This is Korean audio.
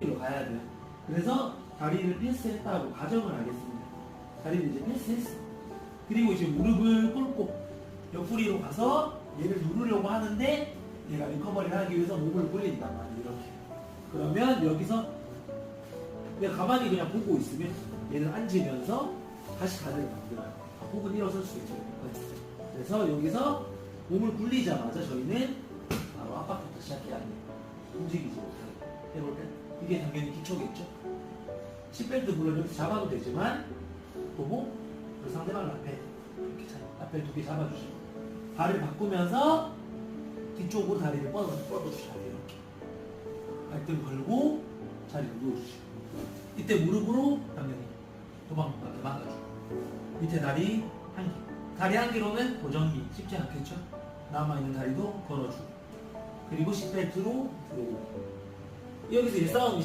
로 가야 돼요. 그래서 다리를 패스했다고 가정을 하겠습니다. 다리를 이제 패스했어. 그리고 이제 무릎을 꿇고 옆구리로 가서 얘를 누르려고 하는데 얘가 리커버리를 하기 위해서 몸을 굴린단 말이에요. 이렇게. 그러면 여기서 내가 가만히 그냥 보고 있으면 얘는 앉으면서 다시 다리를 만들어요. 혹은 일어설 수 있죠. 그래서 여기서 몸을 굴리자마자 저희는 바로 압박부터 시작해야 돼요. 움직이지 못하게 해볼 때 이게 당연히 기초겠죠. 시벨트 물론 여기서 잡아도 되지만 보고 그 상대방 앞에 이렇게 자- 앞에 두 개 잡아주시고 발을 바꾸면서 뒤쪽으로 다리를 뻗어 돼요. 이렇게 발등 걸고 자리를 누워주시고 이때 무릎으로 당연히 도망가 도망가주고 밑에 다리 한 개. 다리 한 개로는 고정이 쉽지 않겠죠? 남아있는 다리도 걸어주고 그리고 시벨트로 들어오고 여기서 싸움이